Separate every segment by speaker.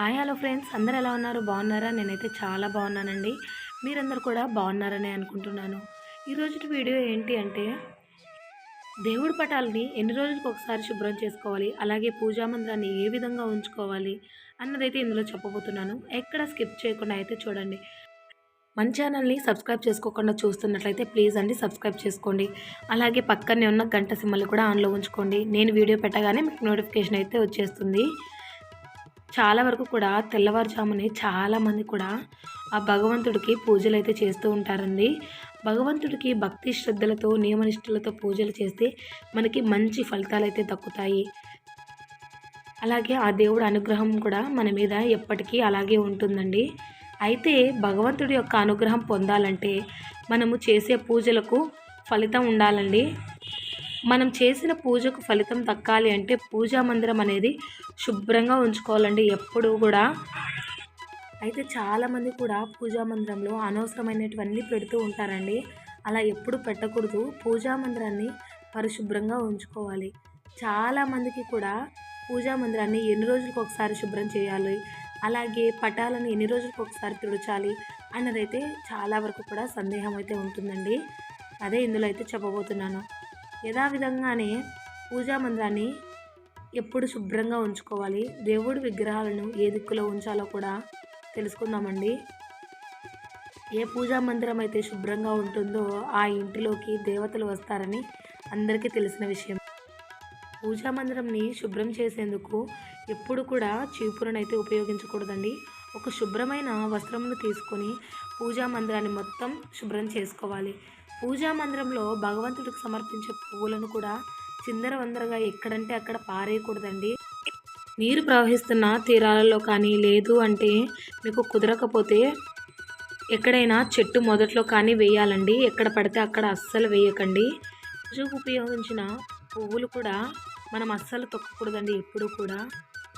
Speaker 1: Hi hello friends. అందరు ఎలా ఉన్నారు? బాగున్నారా? నేనైతే చాలా బాగున్నానండి. మీరందరూ కూడా బాగున్నారని అనుకుంటున్నాను. ఈరోజు వీడియో ఏంటి అంటే దేవుడి పటాలని ఎన్ని రోజులకు ఒకసారి శుభ్రం చేసుకోవాలి? అలాగే పూజా మందిరాన్ని ఏ విధంగా ఉంచుకోవాలి? అన్నదైతే ఇందులో చెప్పబోతున్నాను. ఎక్కడ స్కిప్ చేయకుండా అయితే చూడండి. మన ఛానల్ని సబ్స్క్రైబ్ చేసుకోకుండా చూస్తున్నట్లయితే ప్లీజ్ అండి సబ్స్క్రైబ్ చేసుకోండి. అలాగే పక్కనే ఉన్న గంట సిమ్మలు కూడా ఆన్లో ఉంచుకోండి. నేను వీడియో పెట్టగానే మీకు నోటిఫికేషన్ అయితే వచ్చేస్తుంది. చాలా వరకు కూడా తెల్లవారుజామునే చాలామంది కూడా ఆ భగవంతుడికి పూజలు అయితే చేస్తూ ఉంటారండి. భగవంతుడికి భక్తి శ్రద్ధలతో నియమనిష్టలతో పూజలు చేస్తే మనకి మంచి ఫలితాలు అయితే దక్కుతాయి. అలాగే ఆ దేవుడు అనుగ్రహం కూడా మన మీద ఎప్పటికీ అలాగే ఉంటుందండి. అయితే భగవంతుడి యొక్క అనుగ్రహం పొందాలంటే మనము చేసే పూజలకు ఫలితం ఉండాలండి. మనం చేసిన పూజకు ఫలితం దక్కాలి అంటే పూజా మందిరం అనేది శుభ్రంగా ఉంచుకోవాలండి ఎప్పుడూ కూడా. అయితే చాలామంది కూడా పూజా మందిరంలో అనవసరమైనటువన్నీ పెడుతూ ఉంటారండి. అలా ఎప్పుడు పెట్టకూడదు. పూజా మందిరాన్ని పరిశుభ్రంగా ఉంచుకోవాలి. చాలామందికి కూడా పూజా మందిరాన్ని ఎన్ని రోజులకు ఒకసారి శుభ్రం చేయాలి అలాగే పటాలను ఎన్ని రోజులకు ఒకసారి తుడచాలి అన్నదైతే చాలా వరకు కూడా సందేహం అయితే ఉంటుందండి. అదే ఇందులో అయితే చెప్పబోతున్నాను. యథావిధంగానే పూజా మందిరాన్ని ఎప్పుడు శుభ్రంగా ఉంచుకోవాలి దేవుడి విగ్రహాలను ఏ దిక్కులో ఉంచాలో కూడా తెలుసుకుందామండి. ఏ పూజా మందిరం అయితే శుభ్రంగా ఉంటుందో ఆ ఇంటిలోకి దేవతలు వస్తారని అందరికీ తెలిసిన విషయం. పూజా మందిరంని శుభ్రం చేసేందుకు ఎప్పుడు కూడా చీపురునైతే ఉపయోగించకూడదండి. ఒక శుభ్రమైన వస్త్రమును తీసుకొని పూజా మందిరాన్ని మొత్తం శుభ్రం చేసుకోవాలి. పూజా మందిరంలో భగవంతుడికి సమర్పించే పువ్వులను కూడా చిందర వందరగా ఎక్కడంటే అక్కడ పారేయకూడదండి. నీరు ప్రవహిస్తున్న తీరాలలో కానీ లేదు అంటే మీకు కుదరకపోతే ఎక్కడైనా చెట్టు మొదట్లో కానీ వేయాలండి. ఎక్కడ పడితే అక్కడ అస్సలు వేయకండి. పూజకు ఉపయోగించిన పువ్వులు కూడా మనం అస్సలు తొక్కకూడదండి ఎప్పుడు కూడా.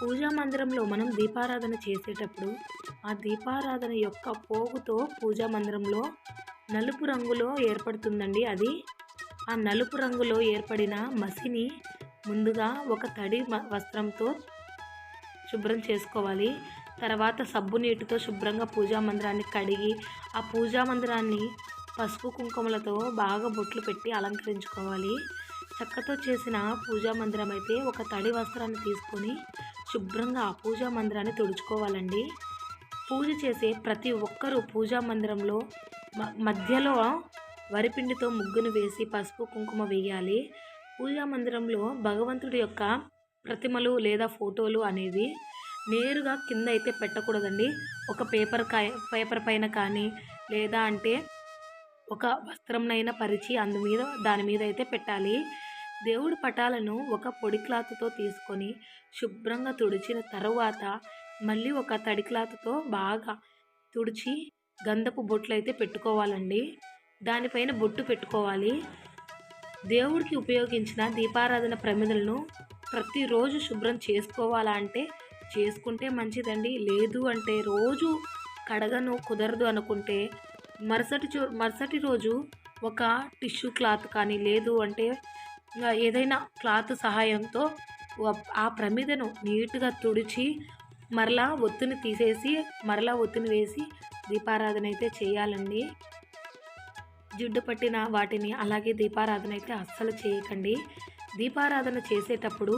Speaker 1: పూజా మందిరంలో మనం దీపారాధన చేసేటప్పుడు ఆ దీపారాధన యొక్క పోగుతో పూజా మందిరంలో నలుపు రంగులో ఏర్పడుతుందండి అది. ఆ నలుపు రంగులో ఏర్పడిన మసిని ముందుగా ఒక తడి వస్త్రంతో శుభ్రం చేసుకోవాలి. తర్వాత సబ్బు నీటితో శుభ్రంగా పూజా మందిరాన్ని కడిగి ఆ పూజా మందిరాన్ని పసుపు కుంకుమలతో బాగా బొట్లు పెట్టి అలంకరించుకోవాలి. చెక్కతో చేసిన పూజా మందిరం అయితే ఒక తడి వస్త్రాన్ని తీసుకొని శుభ్రంగా ఆ పూజా మందిరాన్ని తుడుచుకోవాలండి. పూజ చేసే ప్రతి ఒక్కరూ పూజా మందిరంలో మధ్యలో వరిపిండితో ముగ్గును వేసి పసుపు కుంకుమ వేయాలి. పూజా మందిరంలో భగవంతుడి యొక్క ప్రతిమలు లేదా ఫోటోలు అనేవి నేరుగా కింద అయితే పెట్టకూడదండి. ఒక పేపర్ కాయ పేపర్ పైన కానీ లేదా అంటే ఒక వస్త్రంనైనా పరిచి అందు మీద దాని మీద అయితే పెట్టాలి. దేవుడి పటాలను ఒక పొడి క్లాత్తో తీసుకొని శుభ్రంగా తుడిచిన తరువాత మళ్ళీ ఒక తడి క్లాత్తో బాగా తుడిచి గంధపు బొట్లు అయితే పెట్టుకోవాలండి. దానిపైన బొట్టు పెట్టుకోవాలి. దేవుడికి ఉపయోగించిన దీపారాధన ప్రమిదలను ప్రతిరోజు శుభ్రం చేసుకోవాలా అంటే చేసుకుంటే మంచిదండి. లేదు అంటే రోజు కడగను కుదరదు అనుకుంటే మరుసటి చో మరుసటి రోజు ఒక టిష్యూ క్లాత్ కానీ లేదు అంటే ఏదైనా క్లాత్ సహాయంతో ఆ ప్రమిదను నీట్గా తుడిచి మరలా ఒత్తిని తీసేసి మరలా ఒత్తిని వేసి దీపారాధన అయితే చేయాలండి. జిడ్డు పట్టిన వాటిని అలాగే దీపారాధన అయితే అస్సలు చేయకండి. దీపారాధన చేసేటప్పుడు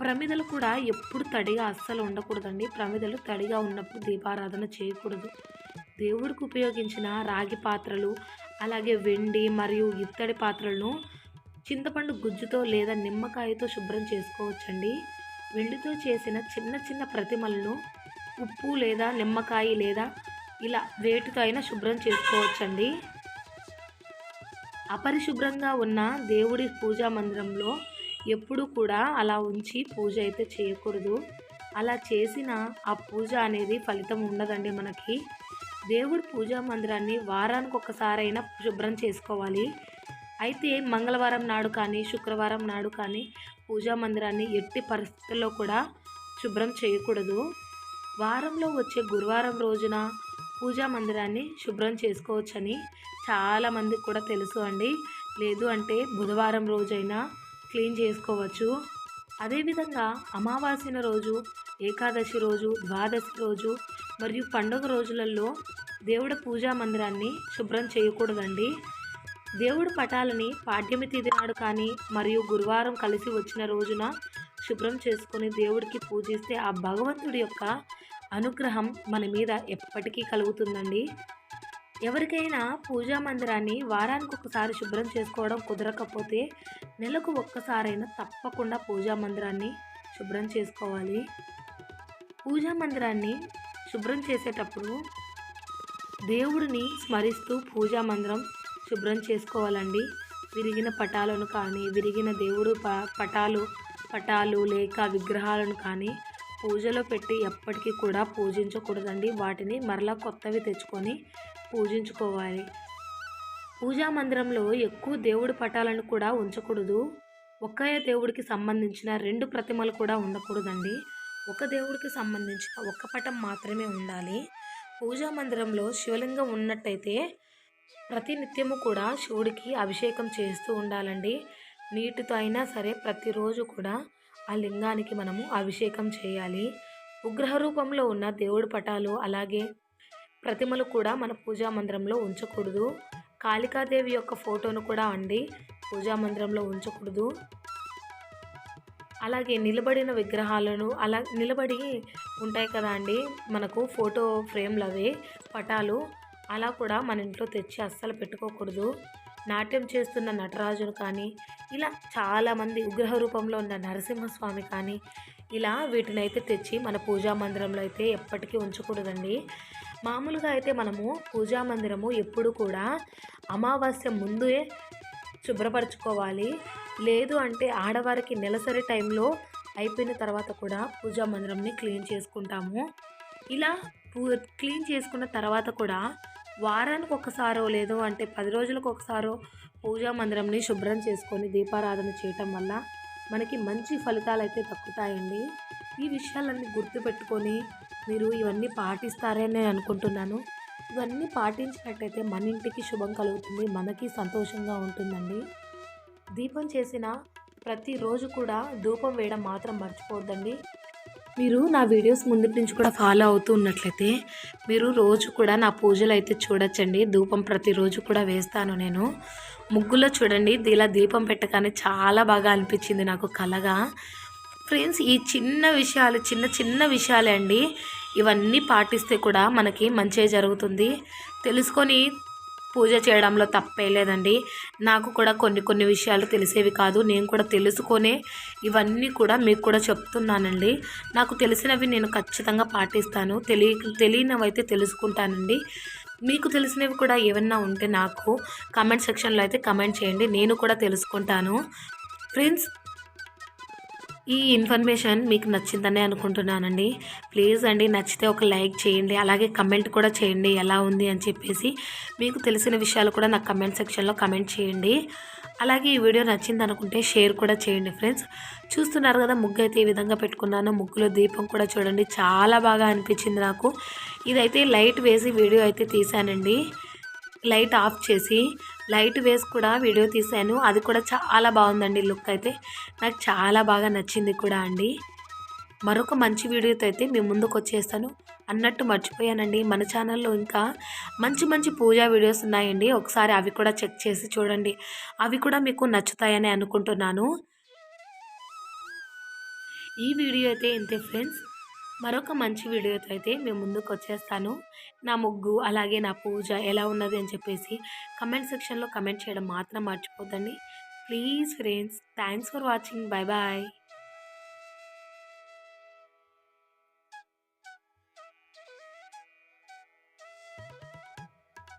Speaker 1: ప్రమిదలు కూడా ఎప్పుడు తడిగా అస్సలు ఉండకూడదండి. ప్రమిదలు తడిగా ఉన్నప్పుడు దీపారాధన చేయకూడదు. దేవుడికి ఉపయోగించిన రాగి పాత్రలు అలాగే వెండి మరియు ఇత్తడి పాత్రలను చింతపండు గుజ్జుతో లేదా నిమ్మకాయతో శుభ్రం చేసుకోవచ్చండి. వెండితో చేసిన చిన్న చిన్న ప్రతిమలను ఉప్పు లేదా నిమ్మకాయ లేదా ఇలా వేటితో అయినా శుభ్రం చేసుకోవచ్చండి. అపరిశుభ్రంగా ఉన్న దేవుడి పూజా మందిరంలో ఎప్పుడు కూడా అలా ఉంచి పూజ అయితే చేయకూడదు. అలా చేసిన ఆ పూజ అనేది ఫలితం ఉండదండి మనకి. దేవుడి పూజా మందిరాన్ని వారానికి ఒకసారైనా శుభ్రం చేసుకోవాలి. అయితే మంగళవారం నాడు కానీ శుక్రవారం నాడు కానీ పూజా మందిరాన్ని ఎట్టి పరిస్థితుల్లో కూడా శుభ్రం చేయకూడదు. వారంలో వచ్చే గురువారం రోజున పూజా మందిరాన్ని శుభ్రం చేసుకోవచ్చని చాలామందికి కూడా తెలుసు అండి. లేదు అంటే బుధవారం రోజైనా క్లీన్ చేసుకోవచ్చు. అదేవిధంగా అమావాస్యన రోజు ఏకాదశి రోజు ద్వాదశి రోజు మరియు పండుగ రోజులలో దేవుడి పూజా మందిరాన్ని శుభ్రం చేయకూడదండి. దేవుడి పటాలని పాడ్యమి తిథి నాడు కానీ మరియు గురువారం కలిసి వచ్చిన రోజున శుభ్రం చేసుకొని దేవుడికి పూజిస్తే ఆ భగవంతుడి యొక్క అనుగ్రహం మన మీద ఎప్పటికీ కలుగుతుందండి. ఎవరికైనా పూజా మందిరాన్ని వారానికి ఒకసారి శుభ్రం చేసుకోవడం కుదరకపోతే నెలకు ఒక్కసారైనా తప్పకుండా పూజా మందిరాన్ని శుభ్రం చేసుకోవాలి. పూజా మందిరాన్ని శుభ్రం చేసేటప్పుడు దేవుడిని స్మరిస్తూ పూజా మందిరం శుభ్రం చేసుకోవాలండి. విరిగిన పటాలను కానీ విరిగిన దేవుడు ప పటాలు పటాలు లేక విగ్రహాలను కానీ పూజలో పెట్టి ఎప్పటికీ కూడా పూజించకూడదండి. వాటిని మరలా కొత్తవి తెచ్చుకొని పూజించుకోవాలి. పూజా మందిరంలో ఎక్కువ దేవుడి పటాలను కూడా ఉంచకూడదు. ఒకే దేవుడికి సంబంధించిన రెండు ప్రతిమలు కూడా ఉండకూడదండి. ఒక దేవుడికి సంబంధించిన ఒక్క పటం మాత్రమే ఉండాలి. పూజా మందిరంలో శివలింగం ఉన్నట్టయితే ప్రతినిత్యము కూడా శివుడికి అభిషేకం చేస్తూ ఉండాలండి. నీటితో అయినా సరే ప్రతిరోజు కూడా ఆ లింగానికి మనము అభిషేకం చేయాలి. ఉగ్రహ రూపంలో ఉన్న దేవుడి పటాలు అలాగే ప్రతిమలు కూడా మన పూజా మందిరంలో ఉంచకూడదు. కాళికాదేవి యొక్క ఫోటోను కూడా అండి పూజా మందిరంలో ఉంచకూడదు. అలాగే నిలబడిన విగ్రహాలను అలా నిలబడి ఉంటాయి కదా అండి మనకు ఫోటో ఫ్రేమ్లు అవి పటాలు అలా కూడా మన ఇంట్లో తెచ్చి అస్సలు పెట్టుకోకూడదు. నాట్యం చేస్తున్న నటరాజును కానీ ఇలా చాలామంది విగ్రహ రూపంలో ఉన్న నరసింహస్వామి కానీ ఇలా వీటిని అయితే తెచ్చి మన పూజా మందిరంలో అయితే ఎప్పటికీ ఉంచకూడదండి. మామూలుగా అయితే మనము పూజా మందిరము ఎప్పుడు కూడా అమావాస్య ముందే శుభ్రపరచుకోవాలి. లేదు అంటే ఆడవారికి నెలసరి టైంలో అయిపోయిన తర్వాత కూడా పూజా మందిరంని క్లీన్ చేసుకుంటాము. ఇలా పూ క్లీన్ చేసుకున్న తర్వాత కూడా వారానికి ఒకసారో లేదో అంటే పది రోజులకు ఒకసారో పూజా మందిరంని శుభ్రం చేసుకొని దీపారాధన చేయటం వల్ల మనకి మంచి ఫలితాలు అయితే తక్కుతాయండి ఈ విషయాలన్నీ గుర్తుపెట్టుకొని మీరు ఇవన్నీ పాటిస్తారని నేను అనుకుంటున్నాను. ఇవన్నీ పాటించినట్టయితే మన ఇంటికి శుభం కలుగుతుంది మనకి సంతోషంగా ఉంటుందండి. దీపం చేసిన ప్రతిరోజు కూడా ధూపం వేయడం మాత్రం మర్చిపోవద్దండి. మీరు నా వీడియోస్ ముందు నుంచి కూడా ఫాలో అవుతూ ఉన్నట్లయితే మీరు రోజు కూడా నా పూజలు అయితే చూడొచ్చండి. ధూపం ప్రతిరోజు కూడా వేస్తాను నేను. ముగ్గులో చూడండి ఇలా దీపం పెట్టగానే చాలా బాగా అనిపించింది నాకు కలగా. ఫ్రెండ్స్ ఈ చిన్న విషయాలు చిన్న చిన్న విషయాలే అండి. ఇవన్నీ పాటిస్తే కూడా మనకి మంచిగా జరుగుతుంది. తెలుసుకొని పూజ చేయడంలో తప్పే లేదండి. నాకు కూడా కొన్ని కొన్ని విషయాలు తెలిసేవి కాదు. నేను కూడా తెలుసుకొనే ఇవన్నీ కూడా మీకు కూడా చెప్తున్నానండి. నాకు తెలిసినవి నేను ఖచ్చితంగా పాటిస్తాను. తెలియ తెలియనివి అయితే తెలుసుకుంటానండి. మీకు తెలిసినవి కూడా ఏమన్నా ఉంటే నాకు కామెంట్ సెక్షన్లో అయితే కమెంట్ చేయండి. నేను కూడా తెలుసుకుంటాను. ఫ్రెండ్స్ ఈ ఇన్ఫర్మేషన్ మీకు నచ్చిందని అనుకుంటున్నానండి. ప్లీజ్ అండి నచ్చితే ఒక లైక్ చేయండి అలాగే కమెంట్ కూడా చేయండి ఎలా ఉంది అని చెప్పేసి. మీకు తెలిసిన విషయాలు కూడా నాకు కమెంట్ సెక్షన్లో కమెంట్ చేయండి. అలాగే ఈ వీడియో నచ్చింది అనుకుంటే షేర్ కూడా చేయండి ఫ్రెండ్స్. చూస్తున్నారు కదా ముగ్గు అయితే ఈ విధంగా పెట్టుకున్నాను. ముగ్గులో దీపం కూడా చూడండి చాలా బాగా అనిపించింది నాకు. ఇదైతే లైట్ వేసి వీడియో అయితే తీశానండి. లైట్ ఆఫ్ చేసి లైట్ వేసి కూడా వీడియో తీశాను అది కూడా చాలా బాగుందండి లుక్ అయితే. నాకు చాలా బాగా నచ్చింది కూడా అండి. మరొక మంచి వీడియోతో అయితే మీ ముందుకు వచ్చేస్తాను. అన్నట్టు మర్చిపోయానండి. మన ఛానల్లో ఇంకా మంచి మంచి పూజా వీడియోస్ ఉన్నాయండి. ఒకసారి అవి కూడా చెక్ చేసి చూడండి. అవి కూడా మీకు నచ్చుతాయని అనుకుంటున్నాను. ఈ వీడియో అయితే ఇంతే ఫ్రెండ్స్. మరొక మంచి వీడియోతో అయితే మేము ముందుకు వచ్చేస్తాను. నా ముగ్గు అలాగే నా పూజ ఎలా ఉన్నది అని చెప్పేసి కమెంట్ సెక్షన్లో కమెంట్ చేయడం మాత్రం మర్చిపోతండి please friends thanks for watching. Bye bye.